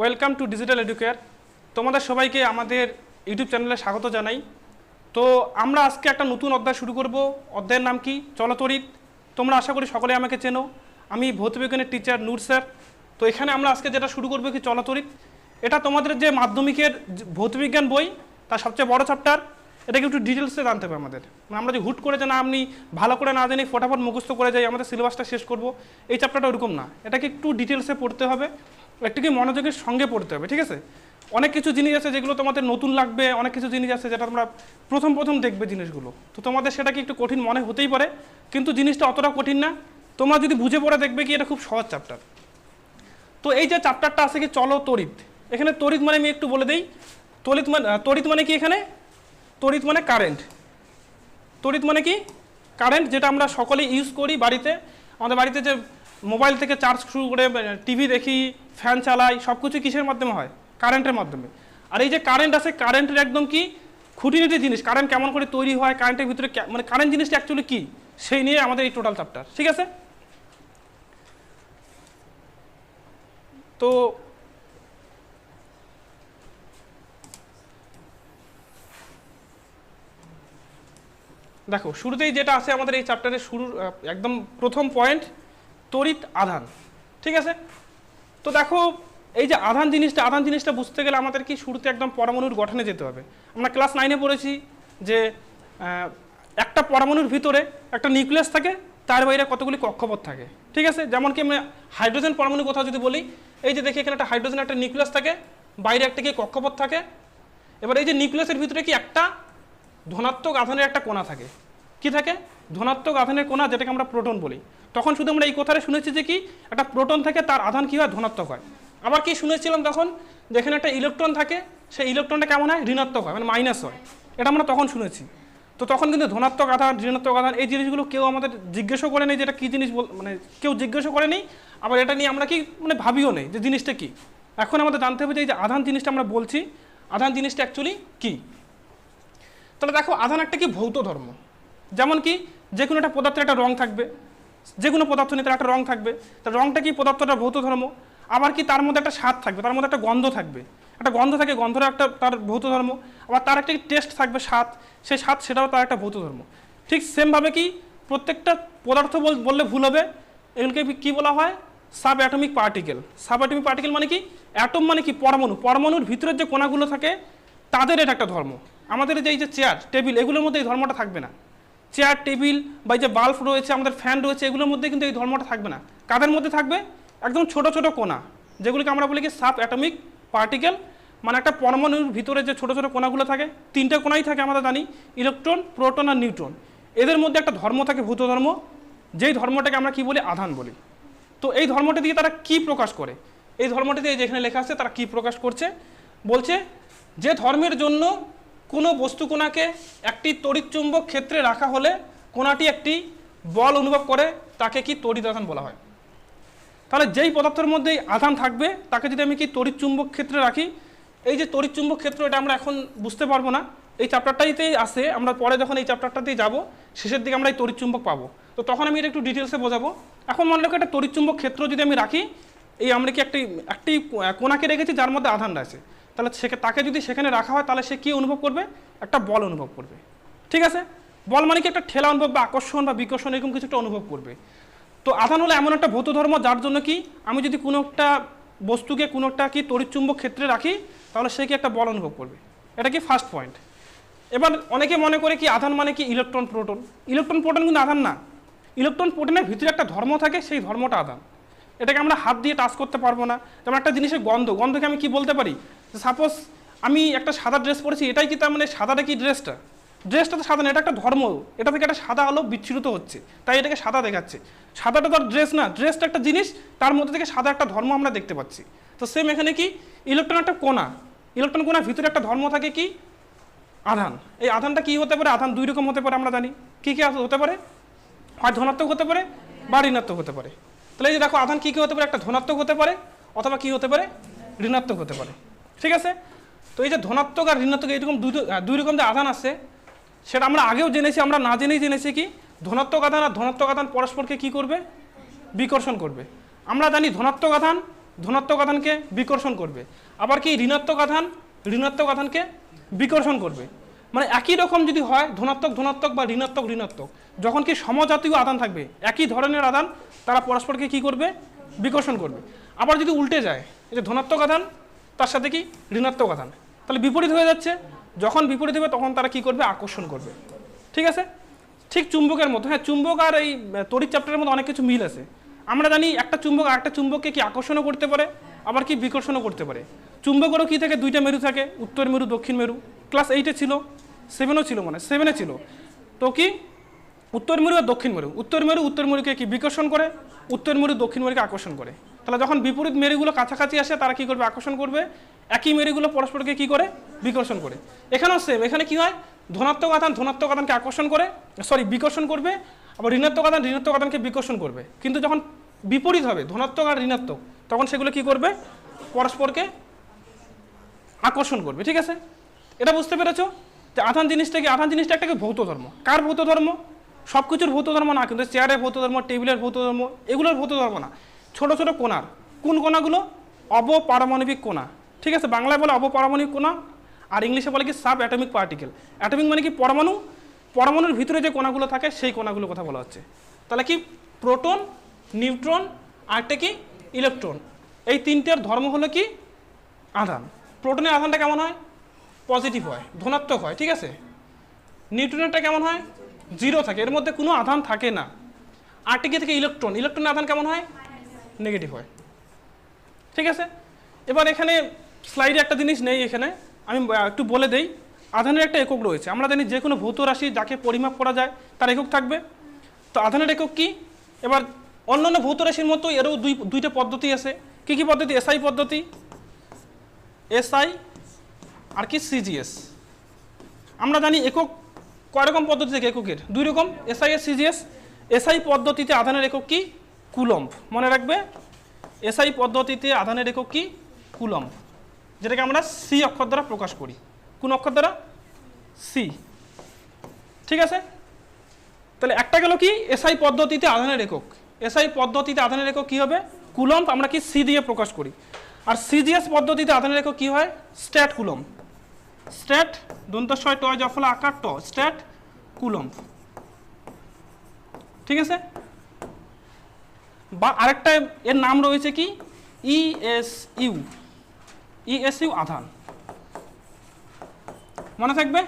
Welcome to digital educare. তোমাদের সবাইকে আমাদের ইউটিউব চ্যানেলে স্বাগত জানাই। তো আমরা আজকে একটা নতুন অধ্যায় শুরু করব। অধ্যায়ের নাম কি? চলতরিত তোমরা আশা করি সকলে আমাকে চেনো। আমি ভৌতবিজ্ঞানের টিচার নূর স্যার। তো এখানে আমরা আজকে যেটা শুরু করব কি চলতরিত এটা তোমাদের যে মাধ্যমিকের ভৌতবিজ্ঞান বই, তার সবচেয়ে বড় চ্যাপ্টার এটাকে একটু ডিটেলসে জানতে হবে আমাদের। মানে আমরা যে হুট করে যে না আপনি ভালো করে না জানি ফটাফট মুখস্থ করে যাই, আমাদের সিলেবাসটা শেষ করব। এই চ্যাপ্টারটা ওরকম না। এটাকে একটু ডিটেলসে পড়তে হবে। একটু কি মনোযোগের সঙ্গে পড়তে হবে, ঠিক আছে? অনেক কিছু জিনিস আছে যেগুলো তোমাদের নতুন লাগবে, অনেক কিছু জিনিস আছে যেটা তোমরা প্রথম প্রথম দেখবে জিনিসগুলো। তো তোমাদের সেটা কি একটু কঠিন মনে হতেই পারে, কিন্তু জিনিসটা অতটা কঠিন না। তোমরা যদি বুঝে পড়ে দেখবে কি এটা খুব সহজ চ্যাপ্টার তো এই যে চ্যাপ্টারটা আছে কি চলো তড়িৎ। এখানে তড়িৎ মানে আমি একটু বলে দিই, তড়িৎ মানে তড়িৎ মানে কি এখানে? তড়িৎ মানে কারেন্ট তড়িৎ মানে কি? কারেন্ট যেটা আমরা সকলে ইউজ করি বাড়িতে। আমাদের বাড়িতে যে মোবাইল থেকে চার্জ শুরু করে টিভি দেখি, ফ্যান চালাই সব কিছু কিসের মাধ্যমে হয়? কারেন্টের মাধ্যমে। আর এই যে কারেন্ট আছে, কারেন্টের একদম কি খুঁটিনাটি জিনিস, কারেন্ট কেমন করে তৈরি হয়, কারেন্টের ভিতরে মানে কারেন্ট জিনিসটা অ্যাকচুয়ালি কী? সেই নিয়ে আমাদের এই টোটাল চ্যাপ্টার ঠিক আছে? তো দেখো, শুরুতেই যেটা আছে আমাদের এই চ্যাপ্টারের শুরুর একদম প্রথম পয়েন্ট তড়িৎ আধান, ঠিক আছে? তো দেখো, এই যে আধান জিনিসটা আধান জিনিসটা বুঝতে গেলে আমাদের কি শুরুতে একদম পরমাণুর গঠনে যেতে হবে। আমরা ক্লাস নাইনে পড়েছি যে একটা পরমাণুর ভিতরে একটা নিউক্লিয়াস থাকে, তার বাইরে কতগুলি কক্ষপথ থাকে, ঠিক আছে? যেমন কি আমি হাইড্রোজেন পরমাণুর কথা যদি বলি, এই যে দেখি এখানে একটা হাইড্রোজেন একটা নিউক্লিয়াস থাকে, বাইরে একটা কি কক্ষপথ থাকে, এবার এই যে নিউক্লিয়াসের ভিতরে কি একটা ধনাত্মক আধানের একটা কোণা থাকে কি থাকে? ধনাত্মক আধানের কোণা, যেটাকে আমরা প্রোটন বলি। তখন শুধু আমরা এই কথাটা শুনেছি যে কি? একটা প্রোটন থাকে, তার আধান কি হয়? ধনাত্মক হয়। আবার কি শুনেছিলাম তখন? যেখানে একটা ইলেকট্রন থাকে, সেই ইলেকট্রনটা কেমন হয়? ঋণাত্মক হয় মানে মাইনাস হয়। এটা আমরা তখন শুনেছি। তো তখন কিন্তু ধনাত্মক আধান, ঋণাত্মক আধান, এই জিনিসগুলো কেউ আমাদের জিজ্ঞাসা করে নেই যে এটা কী জিনিস মানে কেউ জিজ্ঞাসা করে নেই আবার এটা নিয়ে আমরা কি মানে ভাবিও নেই যে জিনিসটা কি। এখন আমাদের জানতে হবে যে এই যে আধান জিনিসটা আমরা বলছি, আধান জিনিসটা অ্যাকচুয়ালি কী? তাহলে দেখো, আধান একটা কি ভৌত ধর্ম? যেমন কি, যে কোনো একটা পদার্থের একটা রং থাকবে। যে কোনো পদার্থ নিয়ে তার একটা রং থাকবে। তার রংটা কি পদার্থটা ভৌত ধর্ম? আবার কি তার মধ্যে একটা স্বাদ থাকবে? তার মধ্যে একটা গন্ধ থাকবে। একটা গন্ধ থাকে, গন্ধটা একটা তার ভৌত ধর্ম। আবার তার একটা টেস্ট থাকবে, স্বাদ। সেই স্বাদ সেটাও তার একটা ভৌত ধর্ম। ঠিক সেমভাবে কি প্রত্যেকটা পদার্থ বল- বললে ভুল হবে? এগুলোকে কী বলা হয়? Sub atomic particle sub atomic particle মানে কি? অ্যাটম মানে কি? পরমাণু। পরমাণুর ভিতরের যে কণাগুলো থাকে, তাদের এটা একটা ধর্ম। আমাদের যে এই যে চেয়ার টেবিল এগুলোর মধ্যে এই ধর্মটা থাকবে না। চেয়ার, টেবিল বা যে বাল্ব রয়েছে, আমাদের ফ্যান রয়েছে, এগুলোর মধ্যে কিন্তু এই ধর্মটা থাকবে না। কাদের মধ্যে থাকবে? একদম ছোট ছোট কোণা, যেগুলিকে আমরা বলি কি সাব অ্যাটমিক পার্টিকেল মানে একটা পরমাণুর ভিতরে যে ছোট ছোট কোণাগুলো থাকে, তিনটে কোণাই থাকে আমরা জানি, ইলেকট্রন, প্রোটন আর নিউট্রন। এদের মধ্যে একটা ধর্ম থাকে, ভূত ধর্ম। যেই ধর্মটাকে আমরা কি বলি? আধান বলি। তো এই ধর্মটা দিয়ে তারা কি প্রকাশ করে? এই ধর্মটা দিয়ে যেখানে লেখা আছে, তারা কি প্রকাশ করছে? বলছে যে ধর্মের জন্য কোনো বস্তু কোণাকে একটি তড়িৎচুম্বক ক্ষেত্রে রাখা হলে কোনাটি একটি বল অনুভব করে, তাকে কি তড়িৎ আধান বলা হয়? তাহলে যেই পদার্থের মধ্যে আধান থাকবে, তাকে যদি আমি কি তড়িৎচুম্বক ক্ষেত্রে রাখি? এই যে তড়িৎচুম্বক ক্ষেত্র, এটা আমরা এখন বুঝতে পারব না। এই চ্যাপ্টারটাইতেই আসে আমরা পরে যখন এই চ্যাপ্টারটাতেই যাব, শেষের দিকে আমরা এই তড়িৎচুম্বক পাবো। তো তখন আমি এটা একটু ডিটেলসে বোঝাবো। এখন মনে রাখো, একটা তড়িৎচুম্বক ক্ষেত্র যদি আমি রাখি, এই আমরা কি একটি একটি কোনাকে রেখেছি যার মধ্যে আধান রয়েছে তাহলে সে তাকে যদি সেখানে রাখা হয়, তাহলে সে কী অনুভব করবে? একটা বল অনুভব করবে। ঠিক আছে? বল মানে কি একটা ঠেলা অনুভব বা আকর্ষণ বা বিকর্ষণ, এরকম কিছু একটা অনুভব করবে। তো আধান হলো এমন একটা ভৌত ধর্ম, যার জন্য কি আমি যদি কোনো একটা বস্তুকে, কোনো একটা কি তড়িৎচুম্বক ক্ষেত্রে রাখি, তাহলে সে কি একটা বল অনুভব করবে। এটা কি ফার্স্ট পয়েন্ট এবার অনেকে মনে করে কি আধান মানে কি ইলেকট্রন প্রোটন। ইলেকট্রন প্রোটন কিন্তু আধান না। ইলেকট্রন প্রোটনের ভিতরে একটা ধর্ম থাকে, সেই ধর্মটা আধান এটাকে আমরা হাত দিয়ে টাচ করতে পারব না। যেমন একটা জিনিসের গন্ধ, গন্ধকে আমি কি বলতে পারি? সাপোজ আমি একটা সাদা ড্রেস পরেছি, এটাই কি তার মানে সাদাটা কি ড্রেসটা ড্রেসটা তো সাদা না, এটা একটা ধর্ম। এটা থেকে একটা সাদা আলো বিচ্ছুরিত হচ্ছে, তাই এটাকে সাদা দেখাচ্ছে। সাদাটা তো আর ড্রেস না ড্রেসটা একটা জিনিস, তার মধ্যে থেকে সাদা একটা ধর্ম আমরা দেখতে পাচ্ছি। তো সেম এখানে কি? ইলেকট্রন একটা কোনা ইলেকট্রন কোনার ভিতরে একটা ধর্ম থাকে কি? আধান। এই আধানটা কি হতে পারে? আধান দুই রকম হতে পারে, আমরা জানি। কী কী হতে পারে? হয় ধনাত্মক হতে পারে বা ঋণাত্মক হতে পারে। তাহলে এই যে দেখো আধান কী কী হতে পারে? একটা ধনাত্মক হতে পারে অথবা কি হতে পারে? ঋণাত্মক হতে পারে। ঠিক আছে? তো এই যে ধনাত্মক আর ঋণাত্মক এইরকম দুই রকম যে আধান আছে, সেটা আমরা আগেও জেনেছি, আমরা না জেনেই জেনেছি কি, ধনাত্মক আধান আর ধনাত্মক আধান পরস্পরকে কি করবে? বিকর্ষণ করবে। আমরা জানি ধনাত্মক আধান ধনাত্মক আধানকে বিকর্ষণ করবে। আবার কি ঋণাত্মক আধান ঋণাত্মক আধানকে বিকর্ষণ করবে। মানে একই রকম যদি হয়, ধনাত্মক ধনাত্মক বা ঋণাত্মক ঋণাত্মক, যখন কি সমজাতীয় আদান থাকবে, একই ধরনের আদান তারা পরস্পরকে কি করবে? বিকর্ষণ করবে। আবার যদি উল্টে যায়, এই যে ধনাত্মক আধান তার সাথে কি? ঋণাত্মক আধান তাহলে বিপরীত হয়ে যাচ্ছে। যখন বিপরীত হবে, তখন তারা কি করবে? আকর্ষণ করবে। ঠিক আছে? ঠিক চুম্বকের মতো। হ্যাঁ চুম্বক আর এই তড়িৎ চ্যাপ্টারের মধ্যে অনেক কিছু মিল আছে। আমরা জানি একটা চুম্বক আর একটা চুম্বককে কি আকর্ষণও করতে পারে? আবার কি বিকর্ষণও করতে পারে? চুম্বকেরও কি থাকে দুইটা মেরু থাকে? উত্তর মেরু, দক্ষিণ মেরু? ক্লাস এইটে ছিল সেভেনও ছিল মানে সেভেনে ছিল। তো কি? উত্তর মেরু আর দক্ষিণ মেরু। উত্তর মেরু, উত্তর মেরুকে কি বিকর্ষণ করে? উত্তর মেরু, দক্ষিণ মেরুকে আকর্ষণ করে। তাহলে যখন বিপরীত মেরুগুলো কাছাকাছি আসে, তারা কি করবে? আকর্ষণ করবে। একই মেরুগুলো পরস্পরকে কি করে? বিকর্ষণ করে। এখানেও সেম এখানে কি হয়? ধনাত্মক আধান ধনাত্মক আধানকে আকর্ষণ করে সরি বিকর্ষণ করবে। আবার ঋণাত্মক আধান ঋণাত্মক আধানকে বিকর্ষণ করবে। কিন্তু যখন বিপরীত হবে, ধনাত্মক আর ঋণাত্মক। তখন সেগুলো কি করবে? পরস্পরকে আকর্ষণ করবে, ঠিক আছে? এটা বুঝতে পেরেছ? যে আধান জিনিসটা কি আধান জিনিসটা একটা কি ভৌত ধর্ম। কার ভৌত ধর্ম? সব কিছুর ভৌত ধর্ম না, কিন্তু চেয়ারের ভৌত ধর্ম টেবিলের ভৌত ধর্ম, এগুলোর ভৌত ধর্ম না। ছোট ছোট কোণার। কোন কোণাগুলো? অবপারমাণবিক কোনা ঠিক আছে? বাংলায় বলে অবপারমাণবিক কোণা, আর ইংলিশে বলে কি সাব অ্যাটমিক পার্টিকেল অ্যাটমিক মানে কি? পরমাণু। পরমাণুর ভিতরে যে কোনাগুলো থাকে, সেই কোণাগুলোর কথা বলা হচ্ছে। তাহলে কি? প্রোটন নিউট্রন আরেকটা কি? ইলেকট্রন। এই তিনটের ধর্ম হলো কি? আধান। প্রোটনের আধানটা কেমন হয়? পজিটিভ হয়, ধনাত্মক হয়, ঠিক আছে? নিউট্রনেরটা কেমন হয়? জিরো থাকে, এর মধ্যে কোনো আধান থাকে না। আরটিকে থেকে? ইলেকট্রন। ইলেকট্রনের আধান কেমন হয়? নেগেটিভ হয়। ঠিক আছে? এবার এখানে স্লাইডে একটা জিনিস নেই এখানে। আমি একটু বলে দেই। আধানের একটা একক রয়েছে। আমরা জানি যে কোনো ভৌত রাশি যাকে পরিমাপ করা যায়, তার একক থাকবে। তো আধানের একক কি? এবার অন্যান্য ভৌত রাশির মতো এরও দুই, দুইটা পদ্ধতি আছে। কি কি পদ্ধতি? এসআই পদ্ধতি। এসআই আর কি সিজিএস আমরা জানি একক কয় রকম পদ্ধতি থেকে এককের? দুই রকম এসআই এর সিজিএস এসআই পদ্ধতিতে আধানের একক কি? কুলম্ব। মনে রাখবে এসআই পদ্ধতিতে আধানের একক কি? কুলম্ব। যেটাকে আমরা সি অক্ষর দ্বারা প্রকাশ করি। কোন অক্ষর দ্বারা? সি ঠিক আছে? তাহলে একটা গেল কি? এসআই পদ্ধতিতে আধানের একক। এসআই পদ্ধতিতে আধানের একক কি হবে? কুলম্ব, আমরা কি সি দিয়ে প্রকাশ করি? আর সিজিএস পদ্ধতিতে আধানের একক কি হয়? Stat coulomb. স্ট্যাট, দন্তস্বয়, টয়, জফলা, আকার, ট। Stat, coulomb. ঠিক আছে? বা আরেকটা এর নাম রয়েছে কি? E ইএসইউ ইএসইউ আধান। মনে থাকবে?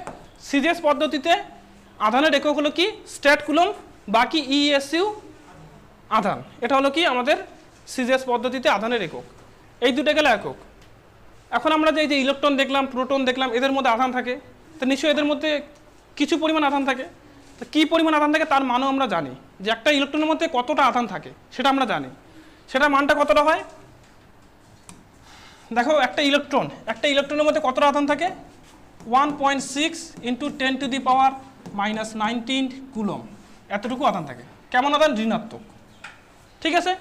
সিজিএস পদ্ধতিতে আধানের একক হলো কি? স্ট্যাট কুলম্ব, বাকি ইএসইউ আধান। এটা হলো কি? আমাদের সিজিএস পদ্ধতিতে আধানের একক। এই দুটো গেলে একক। এখন আমরা যে এই যে ইলেকট্রন দেখলাম, প্রোটন দেখলাম, এদের মধ্যে আধান থাকে। তো নিশ্চয়ই এদের মধ্যে কিছু পরিমাণ আধান থাকে। তো কী পরিমাণ আধান থাকে তার মানও আমরা জানি। যে একটা ইলেকট্রনের মধ্যে কতটা আধান থাকে, সেটা আমরা জানি। সেটা মানটা কতটা হয়? দেখো, একটা ইলেকট্রন, একটা ইলেকট্রনের মধ্যে কতটা আধান থাকে? One point six into ten to the power minus nineteen coulomb এতটুকু আধান থাকে। কেমন আধান? ঋণাত্মক। ঠিক আছে?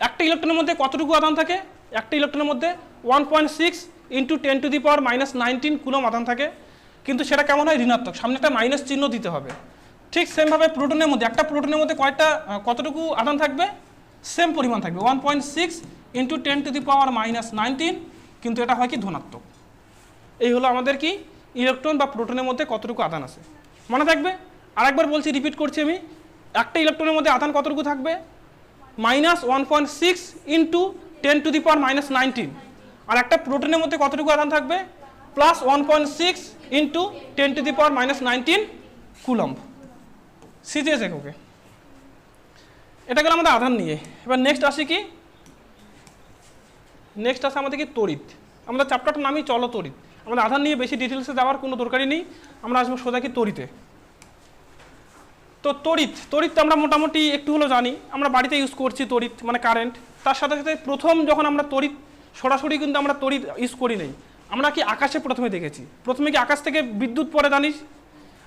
একটা ইলেকট্রনের মধ্যে কতটুকু আদান থাকে? একটা ইলেকট্রনের মধ্যে one point six into ten to the power minus nineteen coulomb আদান থাকে। কিন্তু সেটা কেমন হয়? ঋণাত্মক। সামনে একটা মাইনাস চিহ্ন দিতে হবে। ঠিক সেমভাবে প্রোটনের মধ্যে, একটা প্রোটনের মধ্যে কয়টা কতটুকু আদান থাকবে? সেম পরিমাণ থাকবে। One point six into ten to the power minus nineteen কিন্তু এটা হয় কি? ধনাত্মক। এই হলো আমাদের কি? ইলেকট্রন বা প্রোটনের মধ্যে কতটুকু আদান আছে। মনে থাকবে? আরেকবার বলছি রিপিট করছি আমি। একটা ইলেকট্রনের মধ্যে আদান কতটুকু থাকবে? Minus one point six into ten to the power minus nineteen. আর একটা প্রোটিনের মধ্যে কতটুকু আধান থাকবে? Plus one point six into ten to the power minus nineteen coulomb. CGS এককে এটা গেল আমাদের আধান নিয়ে। এবার নেক্সট আসি কি? নেক্সট আসে আমাদের কি? তড়িৎ। আমাদের চ্যাপ্টারটার নামই চলো তড়িৎ আমাদের আধান নিয়ে বেশি ডিটেলসে যাওয়ার কোনো দরকারই নেই। আমরা আসব সোজা কি তড়িতে। তো তড়িৎ তড়িৎ তো আমরা মোটামুটি একটু হলো জানি আমরা বাড়িতে ইউজ করছি তড়িৎ মানে কারেন্ট তার সাথে সাথে প্রথম যখন আমরা তড়িৎ সরাসরি কিন্তু আমরা তড়িৎ ইউজ করি নাই। আমরা কি আকাশে প্রথমে দেখেছি? প্রথমে কি আকাশ থেকে বিদ্যুৎ পরে জানিস?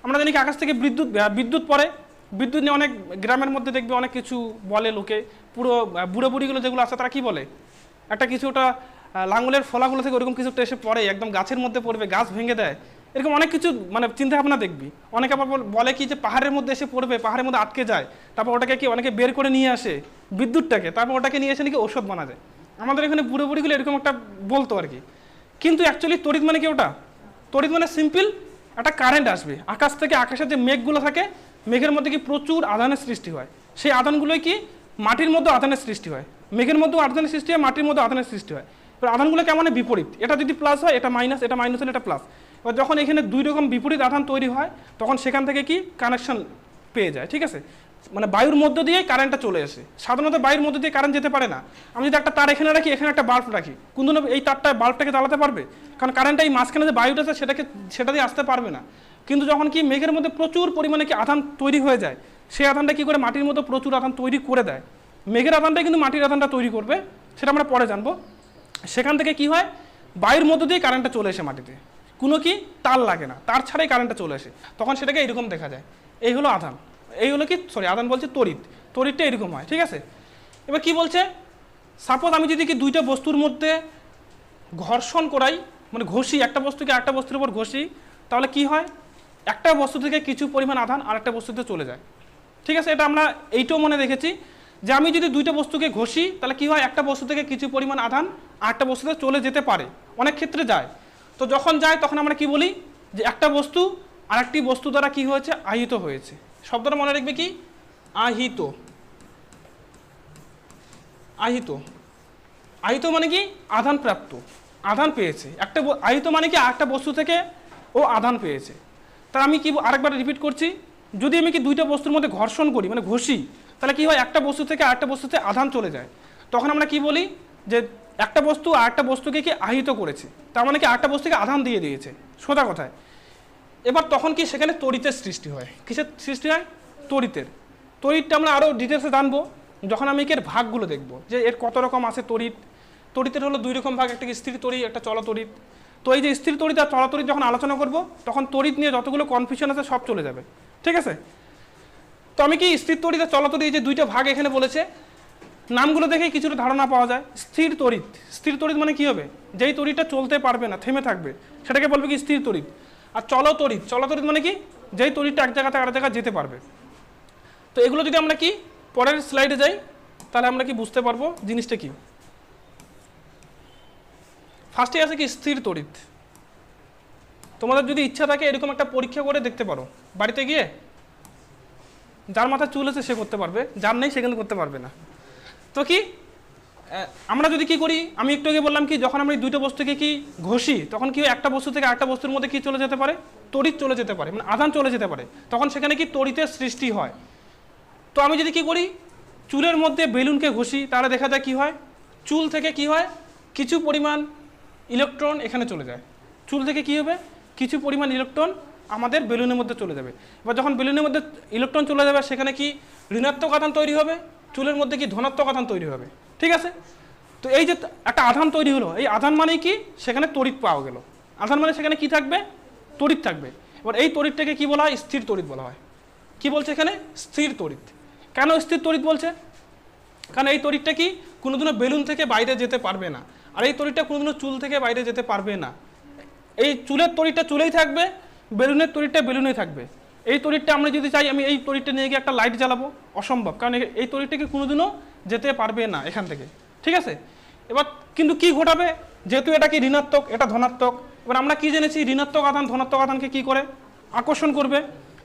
আমরা জানি কি আকাশ থেকে বিদ্যুৎ বিদ্যুৎ পরে বিদ্যুৎ নিয়ে অনেক গ্রামের মধ্যে দেখবে অনেক কিছু বলে লোকে। পুরো বুড়ো বুড়িগুলো যেগুলো আছে তারা কি বলে? একটা কিছুটা আহ, লাঙ্গলের ফলাগুলো থেকে ওরকম কিছুটা এসে পড়ে একদম গাছের মধ্যে পড়বে গাছ ভেঙে দেয়। এরকম অনেক কিছু মানে চিন্তা ভাবনা দেখবি। অনেকে আবার বল- কি যে পাহাড়ের মধ্যে এসে পড়বে, পাহাড়ের মধ্যে আটকে যায়, তারপর ওটাকে কি অনেকে বের করে নিয়ে আসে বিদ্যুৎটাকে, তারপর ওটাকে নিয়ে এসে নাকি ঔষধ বানা যায় আমাদের এখানে বুড়ো বুড়িগুলো এরকম একটা বলতো আর কি। কিন্তু অ্যাকচুয়ালি তড়িৎ মানে কি ওটা? তড়িৎ মানে সিম্পল একটা কারেন্ট আসবে। আকাশ থেকে আকাশের যে মেঘগুলো থাকে, মেঘের মধ্যে কি প্রচুর আধানের সৃষ্টি হয়। সেই আধানগুলোই কি মাটির মধ্যে আধানের সৃষ্টি হয়। মেঘের মধ্যেও আধানের সৃষ্টি হয়, মাটির মধ্যে আধানের সৃষ্টি হয়। এবার আধানগুলো কেমন? বিপরীত? এটা যদি প্লাস হয়, এটা মাইনাস এটা মাইনাস হলে এটা প্লাস যখন এখানে দুই রকম বিপরীত আধান তৈরি হয়, তখন সেখান থেকে কি কানেকশন পেয়ে যায়, ঠিক আছে? মানে বায়ুর মধ্য দিয়ে কারেন্টটা চলে আসে। সাধারণত বায়ুর মধ্য দিয়ে কারেন্ট যেতে পারে না। আমি যদি একটা তার এখানে রাখি, এখানে একটা বাল্ব রাখি। কোন এই তারটা বাল্বটাকে জ্বালাতে পারবে? কারণ কারেন্টটা এই মাঝখানে যে বায়ুটা আছে, সেটাকে, সেটা দিয়ে আসতে পারবে না। কিন্তু যখন কি মেঘের মধ্যে প্রচুর পরিমাণে কি আধান তৈরি হয়ে যায়, সেই আধানটা কি করে মাটির মধ্যে প্রচুর আধান তৈরি করে দেয়? মেঘের আধানটাই কিন্তু মাটির আধানটা তৈরি করবে, সেটা আমরা পরে জানব। সেখান থেকে কি হয়? বায়ুর মধ্য দিয়ে কারেন্টটা চলে আসে মাটিতে। কোনো কি? তার লাগে না। তার ছাড়াই কারেন্টটা চলে আসে। তখন সেটাকে এরকম দেখা যায়। এই হলো আধান। এই হলো কি? সরি আধান বলছে তড়িৎ। তড়িৎটা এরকম হয়, ঠিক আছে? এবার কি বলছে? সাপোজ আমি যদি কি দুইটা বস্তুর মধ্যে ঘর্ষণ করাই মানে ঘষি, একটা বস্তুকে একটা বস্তুর উপর ঘষি, তাহলে কি হয়? একটা বস্তু থেকে কিছু পরিমাণ আধান আরেকটা বস্তুতে চলে যায়। ঠিক আছে? এটা আমরা এইটাও মনে রেখেছি যে আমি যদি দুইটা বস্তুকে ঘষি, তাহলে কি হয়? একটা বস্তু থেকে কিছু পরিমাণ আধান আরেকটা বস্তুতে চলে যেতে পারে। অনেক ক্ষেত্রে যায়। তো যখন যায়, তখন আমরা কি বলি? যে একটা বস্তু আরেকটি বস্তু দ্বারা কি হয়েছে? আহিত হয়েছে। শব্দটা মনে রাখবে কি? আহিত। আহিত। আহিত মানে কি? আধান প্রাপ্ত। আধান পেয়েছে। একটা আহিত মানে কি? একটা বস্তু থেকে ও আধান পেয়েছে। তা আমি কি আরেকবার রিপিট করছি? যদি আমি কি দুইটা বস্তুর মধ্যে ঘর্ষণ করি মানে ঘষি, তাহলে কি হয়? একটা বস্তু থেকে আরেকটা বস্তুতে আধান চলে যায়। তখন আমরা কি বলি? যে একটা বস্তু আরেকটা বস্তুকে কি আহিত করেছে। তার মানে কি আরেকটা বস্তুকে আধান দিয়ে দিয়েছে। সোজা কথায়। এবার তখন কি সেখানে তড়িতের সৃষ্টি হয়। কিসের সৃষ্টি হয়? তড়িতের। তড়িৎটা আমরা আরও ডিটেলসে জানব। যখন আমি এর ভাগগুলো দেখব। যে এর কত রকম আছে তড়িৎ। তড়িতের হলো দুই রকম ভাগ, একটা স্থির তড়িৎ, একটা চল তড়িৎ। তো এই যে স্থির তড়িৎ আর চল যখন আলোচনা করব, তখন তড়িৎ নিয়ে যতগুলো কনফিউশন আছে সব চলে যাবে। ঠিক আছে? তো আমি কি স্থির তড়িৎ আর চল তড়িৎ এই যে দুইটা ভাগ এখানে বলেছে নামগুলো দেখে কিছুটা ধারণা পাওয়া যায়। স্থির তড়িৎ। স্থির তড়িৎ মানে কি হবে? যেই তড়িৎটা চলতে পারবে না, থেমে থাকবে, সেটাকে বলবে কি স্থির তড়িৎ। আর চল তড়িৎ। চল তড়িৎ মানে কি? যেই তড়িৎটা এক জায়গা থেকে আরেক জায়গায় যেতে পারবে। তো এগুলো যদি আমরা কি পরের স্লাইডে যাই, তাহলে আমরা কি বুঝতে পারব জিনিসটা কি? ফার্স্টে আছে কি স্থির তড়িৎ। তোমাদের যদি ইচ্ছা থাকে এরকম একটা পরীক্ষা করে দেখতে পারো। বাড়িতে গিয়ে যার মাথায় চুল আছে সে করতে পারবে, যার নেই সে কিন্তু করতে পারবে না। তো কি? আমরা যদি কি করি? আমি একটু আগে বললাম কি, যখন আমরা এই দুইটা বস্তুকে কি ঘষি, তখন কি একটা বস্তু থেকে একটা বস্তুর মধ্যে কি চলে যেতে পারে? তড়িৎ চলে যেতে পারে মানে আধান চলে যেতে পারে। তখন সেখানে কি তড়িতের সৃষ্টি হয়? তো আমি যদি কি করি? চুলের মধ্যে বেলুনকে ঘষি, তাহলে দেখা যায় কি হয়? চুল থেকে কি হয়? কিছু পরিমাণ ইলেকট্রন এখানে চলে যায়। চুল থেকে কি হবে? কিছু পরিমাণ ইলেকট্রন আমাদের বেলুনের মধ্যে চলে যাবে। এবার যখন বেলুনের মধ্যে ইলেকট্রন চলে যাবে, সেখানে কি ঋণাত্মক আধান তৈরি হবে? চুলের মধ্যে কি ধনাত্মক আধান তৈরি হবে? ঠিক আছে? তো এই যে একটা আধান তৈরি হলো, এই আধান মানে কি? সেখানে তড়িৎ পাওয়া গেল। আধান মানে সেখানে কি থাকবে? তড়িৎ থাকবে। এবার এই তড়িৎটাকে কি বলা হয়? স্থির তড়িৎ বলা হয়। কি বলছে এখানে? স্থির তড়িৎ। কেন স্থির তড়িৎ বলছে? কারণ এই তড়িৎটা কি? কোনোদিনও বেলুন থেকে বাইরে যেতে পারবে না। আর এই তড়িৎটা কোনোদিনও চুল থেকে বাইরে যেতে পারবে না। এই চুলের তড়িৎটা চুলেই থাকবে, বেলুনের তড়িৎটা বেলুনেই থাকবে। এই তড়িৎটা আমরা যদি চাই, আমি এই তড়িৎটা নিয়ে গিয়ে একটা লাইট জ্বালাবো। অসম্ভব। কারণ এই তড়িৎটা কি কোনোদিনও যেতে পারবে না এখান থেকে। ঠিক আছে? এবার কিন্তু কি ঘটাবে? যেহেতু এটা কি ঋণাত্মক, এটা ধনাত্মক। এবার আমরা কি জেনেছি? ঋণাত্মক আধান, ধনাত্মক আধানকে কি করে? আকর্ষণ করবে।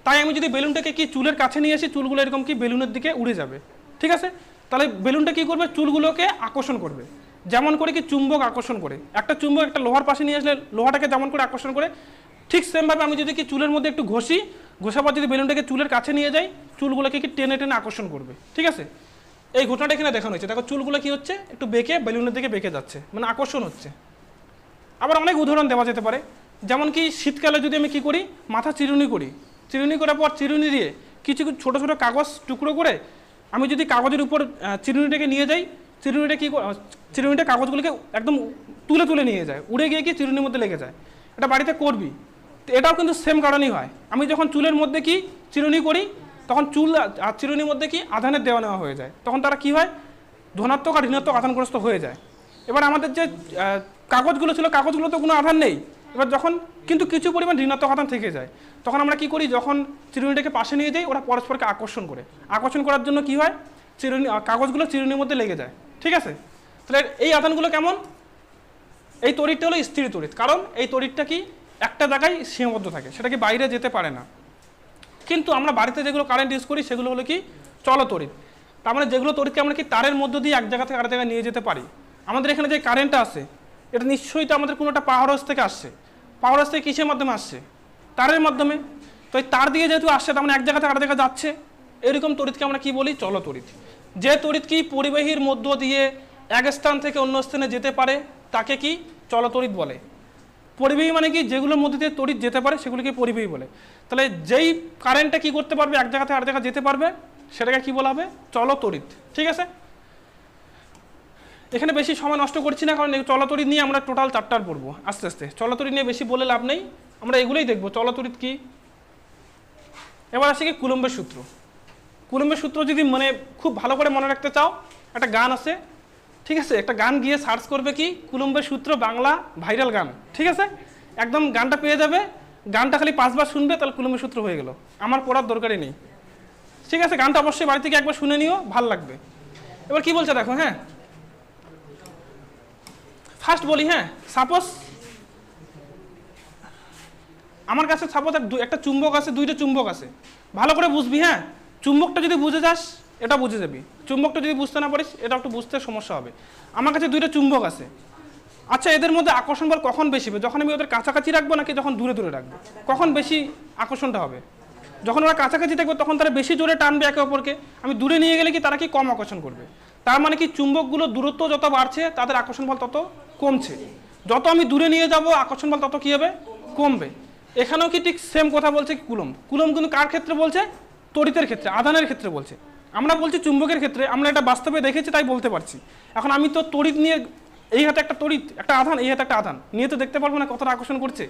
তাই আমি যদি বেলুনটাকে কি চুলের কাছে নিয়ে আসি, চুলগুলো এরকম কি বেলুনের দিকে উড়ে যাবে। ঠিক আছে? তাহলে বেলুনটা কি করবে? চুলগুলোকে আকর্ষণ করবে। যেমন করে কি চুম্বক আকর্ষণ করে। একটা চুম্বক একটা লোহার পাশে নিয়ে আসলে লোহাটাকে যেমন করে আকর্ষণ করে ঠিক সেমভাবে আমি যদি কি চুলের মধ্যে একটু ঘষি, ঘষার পর যদি বেলুনটাকে চুলের কাছে নিয়ে যাই, চুলগুলোকে কি টেনে টেনে আকর্ষণ করবে। ঠিক আছে? এই ঘটনাটা এখানে দেখানো হয়েছে। দেখো, চুলগুলো কি হচ্ছে? একটু বেঁকে বেলুনের দিকে বেঁকে যাচ্ছে। মানে আকর্ষণ হচ্ছে। আবার অনেক উদাহরণ দেওয়া যেতে পারে। যেমন কি শীতকালে যদি আমি কি করি? মাথা চিরুনি করি। চিরুনি করার পর চিরুনি দিয়ে কিছু কিছু ছোটো ছোটো কাগজ, টুকরো করে আমি যদি কাগজের উপর চিরুনিটাকে নিয়ে যাই, চিরুনিটা কি চিরুনিটা কাগজগুলোকে একদম তুলে তুলে নিয়ে যায়। উড়ে গিয়ে কি চিরুনির মধ্যে লেগে যায়। এটা বাড়িতে করবি। এটাও কিন্তু সেম কারণেই হয়। আমি যখন চুলের মধ্যে কি চিরুনি করি, তখন চুল আর চিরুনির মধ্যে কি আধানের দেওয়া নেওয়া হয়ে যায়। তখন তারা কি হয়? ধনাত্মক আর ঋণাত্মক আধানগ্রস্ত হয়ে যায়। এবার আমাদের যে কাগজগুলো ছিল কাগজগুলো তো কোনো আধান নেই। এবার যখন কিন্তু কিছু পরিমাণ ঋণাত্মক আধান থেকে যায়। তখন আমরা কি করি? যখন চিরুনিটাকে পাশে নিয়ে যাই, ওরা পরস্পরকে আকর্ষণ করে। আকর্ষণ করার জন্য কি হয়? চিরুনি কাগজগুলো চিরুনির মধ্যে লেগে যায়। ঠিক আছে? তাহলে এই আধানগুলো কেমন? এই তড়িৎটা হলো স্থির তড়িৎ। কারণ এই তড়িৎটা কি? একটা জায়গায় সীমাবদ্ধ থাকে, সেটা কি বাইরে যেতে পারে না। কিন্তু আমরা বাড়িতে যেগুলো কারেন্ট ইউজ করি, সেগুলো হলো কি চল তড়িৎ তার মানে যেগুলো তড়িৎকে আমরা কি তারের মধ্য দিয়ে এক জায়গা থেকে আরেক জায়গায় নিয়ে যেতে পারি। আমাদের এখানে যে কারেন্টটা আছে, এটা নিশ্চয়ই তো আমাদের কোনো একটা পাওয়ার হাউস থেকে আসছে। পাওয়ার হাউস থেকে কিসের মাধ্যমে আসছে? তারের মাধ্যমে। তো এই তার দিয়ে যেহেতু আসছে, তার মানে এক জায়গা থেকে আরেক জায়গায় যাচ্ছে। এরকম তড়িৎকে আমরা কি বলি? চল তড়িৎ যে তড়িৎ কি পরিবাহীর মধ্য দিয়ে এক স্থান থেকে অন্য স্থানে যেতে পারে, তাকে কি চলতড়িৎ বলে। পরিবাহী মানে কি? যেগুলোর মধ্যে দিয়ে তড়িৎ যেতে পারে, সেগুলোকে পরিবাহী বলে। তাহলে যেই কারেন্টটা কি করতে পারবে? এক জায়গা থেকে আরেক জায়গা যেতে পারবে। সেটাকে কি বলা হবে? চলতড়িৎ। ঠিক আছে? এখানে বেশি সময় নষ্ট করছি না, কারণ চলতড়িৎ নিয়ে আমরা টোটাল চারটার পড়ব। আস্তে আস্তে। চলতড়িৎ নিয়ে বেশি বলে লাভ নেই। আমরা এগুলোই দেখব। চলতড়িৎ কি? এবার আসি কি কুলম্বের সূত্র। কুলম্বের সূত্র যদি মানে খুব ভালো করে মনে রাখতে চাও, একটা গান আছে। ঠিক আছে? একটা গান গিয়ে সার্চ করবে কি? কুলম্বের সূত্র বাংলা ভাইরাল গান। ঠিক আছে? একদম গানটা পেয়ে যাবে। গানটা খালি পাঁচবার শুনবে, তাহলে কুলম্বের সূত্র হয়ে গেল। আমার পড়ার দরকারই নেই। ঠিক আছে? গানটা অবশ্যই বাড়ি থেকে একবার শুনে নিও, ভালো লাগবে। এবার কি বলছে দেখো হ্যাঁ? ফার্স্ট বলি হ্যাঁ? সাপোজ আমার কাছে সাপোজ একটা চুম্বক আছে, দুইটা চুম্বক আছে। ভালো করে বুঝবি হ্যাঁ? চুম্বকটা যদি বুঝে যাস এটা বুঝে যাবি। চুম্বকটা যদি বুঝতে না পারিস, এটা একটু বুঝতে সমস্যা হবে। আমার কাছে দুইটা চুম্বক আছে। আচ্ছা এদের মধ্যে আকর্ষণ বল কখন বেশি হবে? যখন আমি ওদের কাছাকাছি রাখব নাকি যখন দূরে দূরে রাখব? কখন বেশি আকর্ষণটা হবে? যখন ওরা কাছাকাছি থাকবে, তখন তারা বেশি জোরে টানবে একে অপরকে। আমি দূরে নিয়ে গেলে কি তারা কি কম আকর্ষণ করবে? তার মানে কি চুম্বকগুলো দূরত্ব যত বাড়ছে, তাদের আকর্ষণ বল তত কমছে। যত আমি দূরে নিয়ে যাব, আকর্ষণ বল তত কি হবে? কমবে। এখানেও কি ঠিক সেম কথা বলছে কুলম কুলম কিন্তু কার ক্ষেত্রে বলছে? তড়িতের ক্ষেত্রে, আধানের ক্ষেত্রে বলছে। আমরা বলছি চুম্বকের ক্ষেত্রে, আমরা এটা বাস্তবে দেখেছি, তাই বলতে পারছি। এখন আমি তো তড়িৎ নিয়ে, এই হাতে একটা তড়িৎ, একটা আধান, এই হাতে একটা আধান, নিয়ে তো দেখতে পারব না কতটা আকর্ষণ করছে।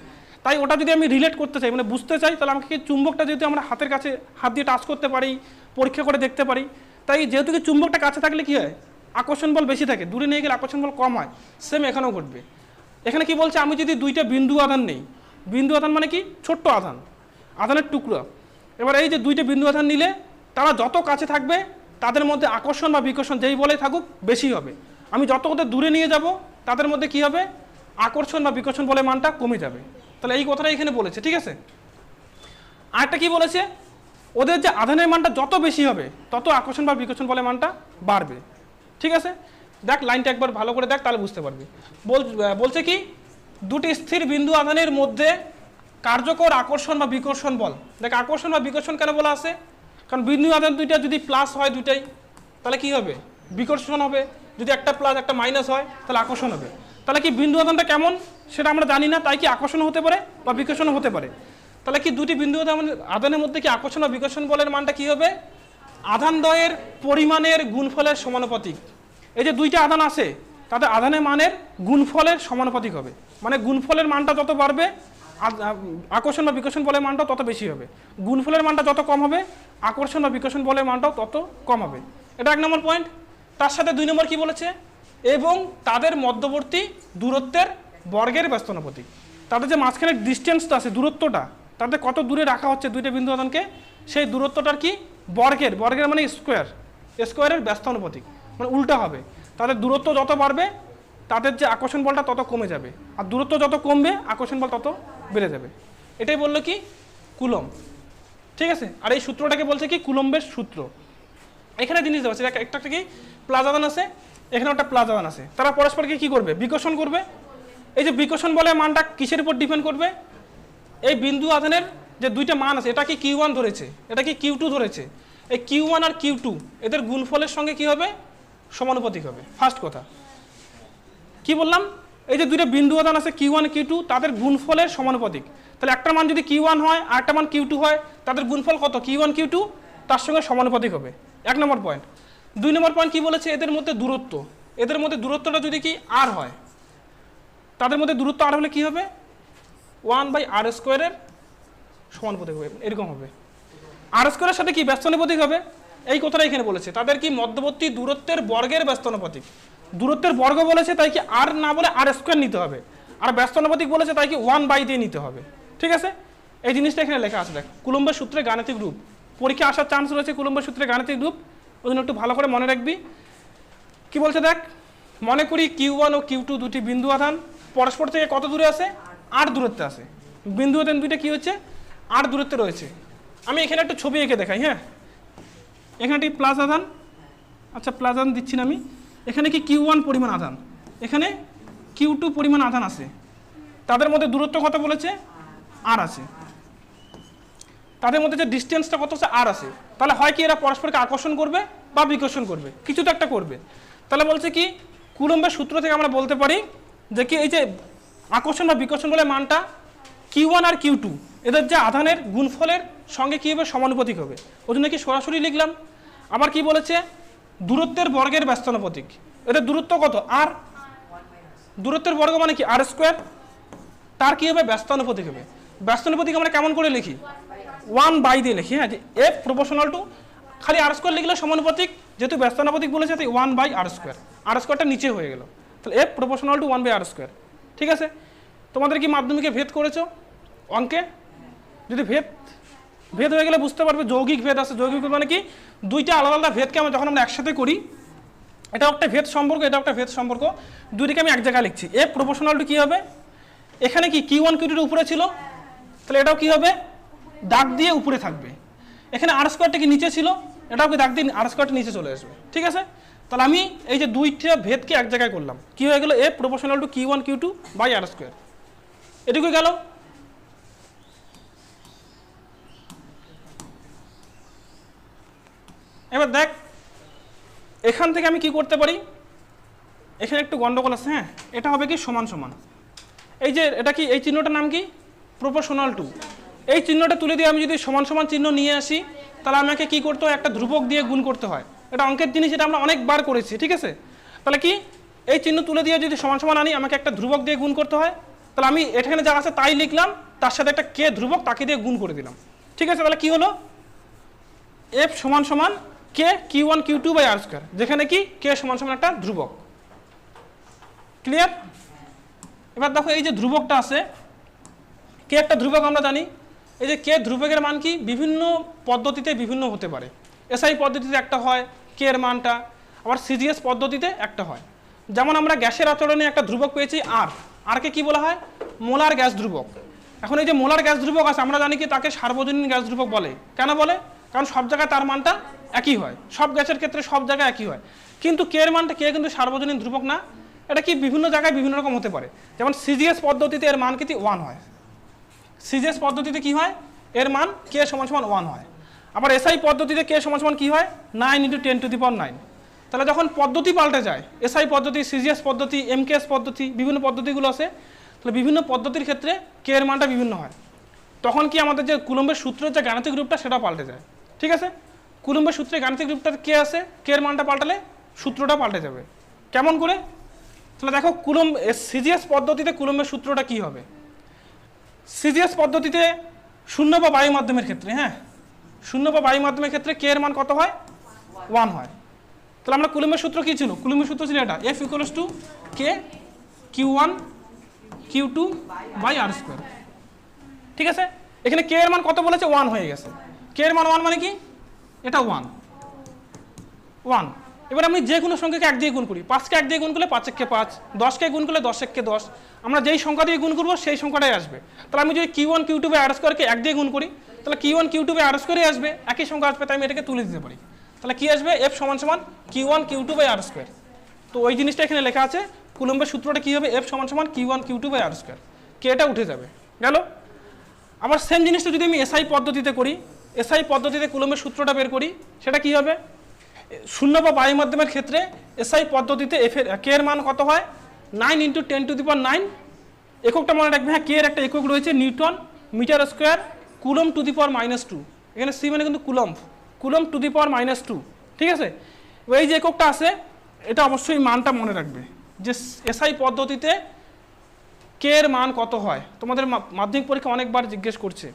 তাই ওটা যদি আমি রিলেট করতে চাই মানে বুঝতে চাই, তাহলে আমাকে চুম্বকটা যেহেতু আমরা হাতের কাছে, হাত দিয়ে টাচ করতে পারি, পরীক্ষা করে দেখতে পারি, তাই যেহেতু কি চুম্বকটা কাছে থাকলে কী হয়? আকর্ষণ বল বেশি থাকে, দূরে নিয়ে গেলে আকর্ষণ বল কম হয় সেম এখানেও ঘটবে। এখানে কি বলছে, আমি যদি দুইটা বিন্দু আধান নেই, বিন্দু আধান মানে কি? ছোট্ট আধান, আধানের টুকরো। এবার এই যে দুইটা বিন্দু আধান নিলে তারা যত কাছে থাকবে, তাদের মধ্যে আকর্ষণ বা বিকর্ষণ যেই বলেই থাকুক, বেশি হবে। আমি যত ওদের দূরে নিয়ে যাব, তাদের মধ্যে কি হবে? আকর্ষণ বা বিকর্ষণ বলে মানটা কমে যাবে। তাহলে এই কথাটা এখানে বলেছে, ঠিক আছে? আরেকটা কি বলেছে? ওদের যে আধানের মানটা যত বেশি হবে, তত আকর্ষণ বা বিকর্ষণ বলে মানটা বাড়বে। ঠিক আছে? দেখ, লাইনটা একবার ভালো করে দেখ, তাহলে বুঝতে পারবি। বল বলছে কি? দুটি স্থির বিন্দু আধানের মধ্যে কার্যকর আকর্ষণ বা বিকর্ষণ বল। দেখ, আকর্ষণ বা বিকর্ষণ কেন বলা আছে? কারণ বিন্দু আধান দুইটা যদি প্লাস হয় দুইটাই, তাহলে কি হবে? বিকর্ষণ হবে। যদি একটা প্লাস একটা মাইনাস হয়, তাহলে আকর্ষণ হবে। তাহলে কি বিন্দু আধানটা কেমন? সেটা আমরা জানি না, তাই কি আকর্ষণ হতে পারে বা বিকর্ষণ হতে পারে। তাহলে কি দুটি বিন্দু আধানের মধ্যে কি আকর্ষণ বা বিকর্ষণ বলের মানটা কি হবে? আধান দয়ের পরিমাণের গুণফলের সমানুপাতিক। এই যে দুইটা আধান আছে তাদের আধানের মানের গুণফলের সমানুপাতিক হবে। মানে গুণফলের মানটা যত বাড়বে আকর্ষণ বা বিকর্ষণ বলের মানটাও তত বেশি হবে। গুণফলের মানটা যত কম হবে, আকর্ষণ বা বিকর্ষণ বলের মানটাও তত কম হবে। এটা এক নম্বর পয়েন্ট তার সাথে দুই নম্বর কি বলেছে? এবং তাদের মধ্যবর্তী দূরত্বের বর্গের ব্যস্তনাপতি। তাদের যে মাঝখানে ডিস্টেন্সটা আছে, দূরত্বটা তাদের কত দূরে রাখা হচ্ছে দুইটা বিন্দু আধানকে, সেই দূরত্বটার কি? বর্গের বর্গের মানে স্কোয়ার স্কোয়ারের ব্যস্তানুপাতিক মানে উল্টা হবে। তাদের দূরত্ব যত বাড়বে তাদের যে আকর্ষণ বলটা তত কমে যাবে। আর দূরত্ব যত কমবে, আকর্ষণ বল তত বেড়ে যাবে। এটাই বলল কি? কুলম ঠিক আছে? আর এই সূত্রটাকে বলছে কি? কুলম্বের সূত্র। এখানে জিনিস দেওয়া আছে। একটা কি? প্লাজাদান আছে, এখানে একটা প্লাজাদান আছে। তারা পরস্পরকে কি করবে? বিকর্ষণ করবে। এই যে বিকর্ষণ বলে মানটা কিসের উপর ডিপেন্ড করবে? এই বিন্দু আধানের যে দুইটা মান আছে, এটা কি কিউ ওয়ান ধরেছে? এটা কি কিউ টু ধরেছে? এই কিউ ওয়ান আর কিউ টু এদের গুণফলের সঙ্গে কি হবে? সমানুপাতিক হবে। ফার্স্ট কথা। কি বললাম? এই যে দুইটা বিন্দু আধান আছে কিউ ওয়ান কিউ টু তাদের গুণফলের সমানুপাতিক তাহলে একটা মান যদি কিউ ওয়ান হয়, আর একটা মান কিউ টু হয়, তাদের গুণফল কত? কিউ ওয়ান কিউ টু তার সঙ্গে সমানুপাতিক হবে। এক নম্বর পয়েন্ট দুই নম্বর পয়েন্ট কি বলেছে? এদের মধ্যে দূরত্ব। এদের মধ্যে দূরত্বটা যদি কি আর হয়, তাদের মধ্যে দূরত্ব আর হলে কি হবে? ওয়ান বাই আর স্কোয়ারের সমানুপাতিক হবে, এরকম হবে। আর স্কোয়ারের সাথে কি? ব্যস্তানুপাতিক হবে। এই কথাটা এখানে বলেছে। তাদের কি মধ্যবর্তী দূরত্বের বর্গের ব্যস্তানুপাতিক দূরত্বের বর্গ বলেছে তাই কি আর না বলে আর স্কোয়ার নিতে হবে। আর ব্যস্তানুপাতিক বলেছে তাই কি ওয়ান বাই দিয়ে নিতে হবে। ঠিক আছে? এই জিনিসটা এখানে লেখা আছে, দেখ। কুলম্বের সূত্রে গাণিতিক রূপ। পরীক্ষা আসার চান্স রয়েছে কুলম্বের সূত্রে গাণিতিক রূপ। ওই জন্য একটু ভালো করে মনে রাখবি। কি বলছে, দেখ? মনে করি কিউ ওয়ান ও কিউ টু দুটি বিন্দু আধান। পরস্পর থেকে কত দূরে আছে? আট দূরত্বে আছে। বিন্দু আধান দুইটা কি হচ্ছে? আট দূরত্বে রয়েছে। আমি এখানে একটা ছবি এঁকে দেখাই হ্যাঁ? এখানে একটি প্লাস আধান। আচ্ছা প্লাস আধান দিচ্ছি না আমি। এখানে কি কিউ ওয়ান পরিমাণ আধান? এখানে কিউ টু পরিমাণ আধান আছে। তাদের মধ্যে দূরত্ব কত বলেছে? আর আছে। তাদের মধ্যে যে ডিস্টেন্সটা কত আছে? আর আছে। তাহলে হয় কি এরা পরস্পরকে আকর্ষণ করবে বা বিকর্ষণ করবে? কিছু তো একটা করবে। তাহলে বলছে কি, কুলম্বের সূত্র থেকে আমরা বলতে পারি যে কি এই যে আকর্ষণ বা বিকর্ষণ বলে মানটা কিউ ওয়ান আর কিউ টু এদের যে আধানের গুণফলের সঙ্গে কী হবে সমানুপাতিক হবে? ওই জন্য কি সরাসরি লিখলাম? আবার কি বলেছে? দূরত্বের বর্গের ব্যস্তানুপাতিক। এদের দূরত্ব কত? আর দূরত্বের বর্গ মানে কি? R square. তার কি হবে ব্যস্তানুপাতিক হবে? ব্যস্তানুপাতিক আমরা কেমন করে লিখি? ওয়ান বাই দিয়ে লিখি হ্যাঁ? যে এফ প্রপোর্শনাল টু, খালি আর স্কোয়ার লিখলে সমানুপাতিক, যেহেতু ব্যস্তানুপাতিক বলেছে, তাই one by R square. R স্কোয়ারটা নিচে হয়ে গেল। তাহলে F proportional to one by R square. ঠিক আছে? তোমাদের কি মাধ্যমিকে ভেদ করেছ অঙ্কে? যদি ভেদ ভেদ হয়ে গেলে বুঝতে পারবে যৌগিক ভেদ আছে। যৌগিক ভেদ মানে কি? দুইটা আলাদা আলাদা ভেদকে আমরা যখন আমরা একসাথে করি এটা একটা ভেদ সম্পর্ক এটা একটা ভেদ সম্পর্ক। দুইটাকে আমি এক জায়গায় লিখছি। এ প্রপোর্শনাল টু কী হবে? এখানে কি কিউ ওয়ান কিউ টুর উপরে ছিল? তাহলে এটাও কি হবে? দাগ দিয়ে উপরে থাকবে। এখানে আর স্কোয়ারটা কি নিচে ছিল? এটাও কি দাগ দিয়ে আর স্কোয়ারটা নিচে চলে আসবে। ঠিক আছে? তাহলে আমি এই যে দুইটা ভেদকে এক জায়গায় করলাম। কী হয়ে গেলো? এ proportional to Q one Q two by R square এটুকু গেল। এবার দেখ, এখান থেকে আমি কি করতে পারি? এখানে একটু গন্ডগোল আছে হ্যাঁ? এটা হবে কি সমান সমান। এই যে, এটা কি, এই চিহ্নটার নাম কি? প্রপোর্শনাল টু এই চিহ্নটা তুলে দিয়ে আমি যদি সমান সমান চিহ্ন নিয়ে আসি, তাহলে আমাকে কি করতে হয়? একটা ধ্রুবক দিয়ে গুণ করতে হয়। এটা অঙ্কের জিনিস, এটা আমরা অনেকবার করেছি, ঠিক আছে? তাহলে কি? এই চিহ্ন তুলে দিয়ে যদি সমান সমান আনি, আমাকে একটা ধ্রুবক দিয়ে গুণ করতে হয়। তাহলে আমি এখানে যা আছে তাই লিখলাম, তার সাথে একটা কে ধ্রুবক তাকে দিয়ে গুণ করে দিলাম। ঠিক আছে? তাহলে কি হলো? এফ সমান সমান K Q one Q two by R square যেখানে কি কে সমান সমান একটা ধ্রুবক। ক্লিয়ার এবার দেখো এই যে ধ্রুবকটা আছে কে একটা ধ্রুবক আমরা জানি, এই যে কে ধ্রুবকের মান কি বিভিন্ন পদ্ধতিতে বিভিন্ন হতে পারে। এসআই পদ্ধতিতে একটা হয় কে এর মানটা, আবার সিজিএস পদ্ধতিতে একটা হয়। যেমন আমরা গ্যাসের আচরণে একটা ধ্রুবক পেয়েছি আর আরকে কি বলা হয়? মোলার গ্যাস ধ্রুবক। এখন এই যে মোলার গ্যাস ধ্রুবক আছে, আমরা জানি কি তাকে সার্বজনীন গ্যাস ধ্রুবক বলে। কেন বলে? কারণ সব জায়গায় তার মানটা একই হয়। সব গ্যাসের ক্ষেত্রে সব জায়গায় একই হয়। কিন্তু কে এর মানটা, কে কিন্তু সার্বজনীন ধ্রুবক না, এটা কি বিভিন্ন জায়গায় বিভিন্ন রকম হতে পারে। যেমন সিজিএস পদ্ধতিতে এর মান কিন্তু ওয়ান হয়। সিজিএস পদ্ধতিতে কি হয়? এর মান কে সমান সমান ওয়ান হয়। আবার এসআই পদ্ধতিতে কে সমান সমান কি হয়? Nine into ten to the power nine তাহলে যখন পদ্ধতি পাল্টে যায় এসআই পদ্ধতি, সিজিএস পদ্ধতি এমকেএস পদ্ধতি, বিভিন্ন পদ্ধতিগুলো আছে, তাহলে বিভিন্ন পদ্ধতির ক্ষেত্রে কে এর মানটা বিভিন্ন হয়। তখন কি আমাদের যে কুলম্বের সূত্রের যে গাণিতিক রূপটা, সেটা পাল্টে যায়। ঠিক আছে? কুলম্বের সূত্রে গাণিতিক রূপটা কে আছে? কে এর মানটা পাল্টালে? সূত্রটা পাল্টে যাবে। কেমন করে? তাহলে দেখো কুলম সিজিএস পদ্ধতিতে কুলম্বের সূত্রটা কি হবে? সিজিএস পদ্ধতিতে শূন্য বা বায়ু মাধ্যমের ক্ষেত্রে হ্যাঁ? শূন্য বা বায়ু মাধ্যমের ক্ষেত্রে কে এর মান কত হয়? ওয়ান হয়। তাহলে আমরা কুলম্বের সূত্র কি ছিল? কুলম্বের সূত্র ছিল এটা F equals to K Q one Q two by R square ঠিক আছে? এখানে কে এর মান কত বলেছে? ওয়ান হয়ে গেছে। কে এর মান ওয়ান মানে কি? এটা ওয়ান ওয়ান এবার আমি যে কোনো সংখ্যাকে এক দিয়ে গুণ করি। পাঁচকে এক দিয়ে গুণ করলে পাঁচ এককে পাঁচ, দশকে গুণ করলে দশ এককে দশ। আমরা যেই সংখ্যা দিয়ে গুণ করব, সেই সংখ্যাটাই আসবে। তাহলে আমি যদি Q one Q two by এক দিয়ে গুণ করি, তাহলে Q one Q two by আসবে। একই সংখ্যা আসবে, তাই আমি এটাকে তুলে দিতে পারি। তাহলে কি আসবে? এফ সমান সমান Q one Q two by R square তো ওই জিনিসটা এখানে লেখা আছে। কুলম্বের সূত্রটা কী হবে? এফ সমান সমান Q one Q two by R square K এটা উঠে যাবে। গেল? আবার সেম জিনিসটা যদি আমি এসআই পদ্ধতিতে করি এসআই পদ্ধতিতে কুলম্বের সূত্রটা বের করি, সেটা কি হবে? শূন্য বা বায়ু মাধ্যমের ক্ষেত্রে এসআই পদ্ধতিতে এফ এর কে এর মান কত হয়? Nine into ten to the power nine এককটা মনে রাখবে হ্যাঁ কে এর একটা একক রয়েছে, newton metre square coulomb to the power minus two এখানে সি মানে কিন্তু coulomb coulomb to the power minus two ঠিক আছে? এই যে এককটা আছে, এটা অবশ্যই মানটা মনে রাখবে, যে এসআই পদ্ধতিতে কে এর মান কত হয়। তোমাদের মাধ্যমিক পরীক্ষা অনেকবার জিজ্ঞেস করছে।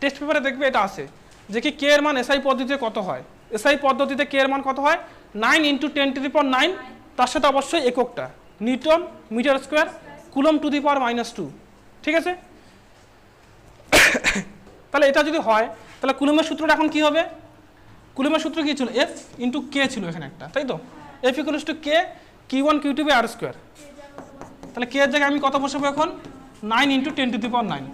টেস্ট পেপারে দেখবে এটা আছে, যে কি কে এর মান এসআই পদ্ধতিতে কত হয়? এসআই পদ্ধতিতে কে এর মান কত হয়? Nine into ten to the power nine তার সাথে অবশ্যই এককটা, newton, metre square coulomb to the power minus two ঠিক আছে? তাহলে এটা যদি হয়, তাহলে কুলমের সূত্রটা এখন কি হবে? কুলমের সূত্র কি ছিল? এফ ইন্টু কে ছিল এখানে একটা, তাই তো? F equals to K Q one Q two by R square তাহলে কে এর জায়গায় আমি কত বসাবো এখন? Nine into ten to the power nine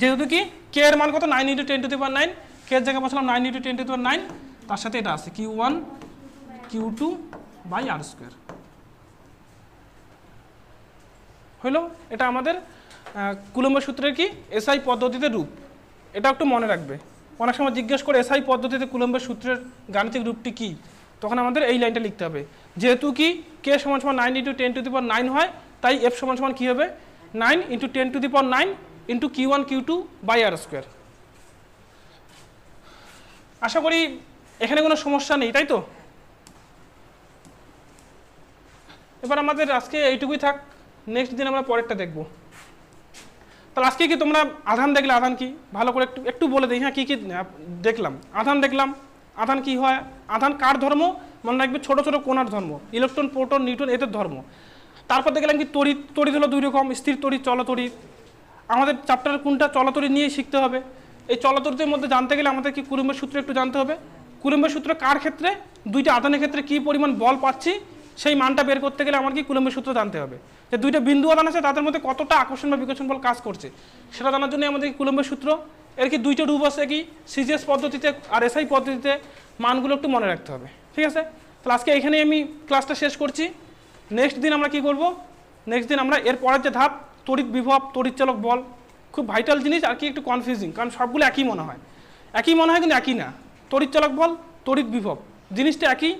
যেহেতু কি? কে এর মান কত? Nine into ten to the power nine K এর জায়গায় বসালাম nine into ten to the power nine তার সাথে এটা আছে Q one Q two by R square হইল? এটা আমাদের কুলম্ব সূত্রের কি? এসআই পদ্ধতিতে রূপ। এটা একটু মনে রাখবে। অনেক সময় জিজ্ঞেস করে এসআই পদ্ধতিতে কুলম্বের সূত্রের গাণিতিক রূপটি কি? তখন আমাদের এই লাইনটা লিখতে হবে। যেহেতু কি? কে সমান সমান nine into ten to the power nine হয়, তাই এফ সমান সমান কী হবে? Nine into ten to the power nine into Q one Q two by R square আশা করি এখানে কোনো সমস্যা নেই, তাই তো? এবার আমাদের আজকে এইটুকুই থাক নেক্সট দিন আমরা পরেরটা দেখব। তাহলে আজকে কি তোমরা আধান দেখলে, আধান কি? ভালো করে একটু একটু বলে দিই হ্যাঁ কী কী দেখলাম। আধান দেখলাম, আধান কি হয়? আধান কার ধর্ম? মনে রাখবে ছোট ছোট কোণার ধর্ম। ইলেকট্রন, প্রোটন নিউটন এদের ধর্ম। তারপর দেখলাম কি তড়িৎ তড়িৎ হলো দুই রকম, স্থির তড়িৎ, চলতড়িৎ। আমাদের চ্যাপ্টার কোনটা চলতড়িৎ নিয়েই শিখতে হবে। এই চলতড়িতের মধ্যে জানতে গেলে আমাদের কি কুলম্বের সূত্র একটু জানতে হবে। কুলম্বের সূত্র কার ক্ষেত্রে? দুইটা আধানের ক্ষেত্রে কী পরিমাণ বল পাচ্ছি? সেই মানটা বের করতে গেলে আমার কি কুলম্বের সূত্র জানতে হবে। যে দুইটা বিন্দু আধান আছে, তাদের মধ্যে কতটা আকর্ষণ বা বিকর্ষণ বল কাজ করছে, সেটা জানার জন্য আমাদের কুলম্বের সূত্র। এর কি দুইটা রূপ আছে কি? সিজিএস পদ্ধতিতে আর এসআই পদ্ধতিতে মানগুলো একটু মনে রাখতে হবে। ঠিক আছে? তাহলে আজকে এখানেই আমি ক্লাসটা শেষ করছি। নেক্সট দিন আমরা কি করব? নেক্সট দিন আমরা এর পরের যে ধাপ তড়িৎ বিভব, তড়িৎ চালক বল, খুব ভাইটাল জিনিস আর কি একটু কনফিউজিং কারণ সবগুলো একই মনে হয়। একই মনে হয় কিন্তু একই না। তড়িৎ চালক বল, তড়িৎ বিভব, জিনিসটা একই,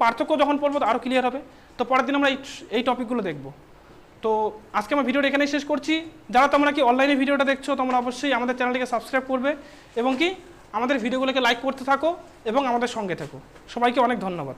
পার্থক্য যখন পড়ব আরও ক্লিয়ার হবে। তো পরের দিন আমরা এই এই টপিকগুলো দেখব। তো আজকে আমার ভিডিওটা এখানেই শেষ করছি। যারা তোমরা কি অনলাইনে ভিডিওটা দেখছ, তোমরা অবশ্যই আমাদের চ্যানেলটিকে সাবস্ক্রাইব করবে এবং কি আমাদের ভিডিওগুলোকে লাইক করতে থাকো এবং আমাদের সঙ্গে থাকো। সবাইকে অনেক ধন্যবাদ।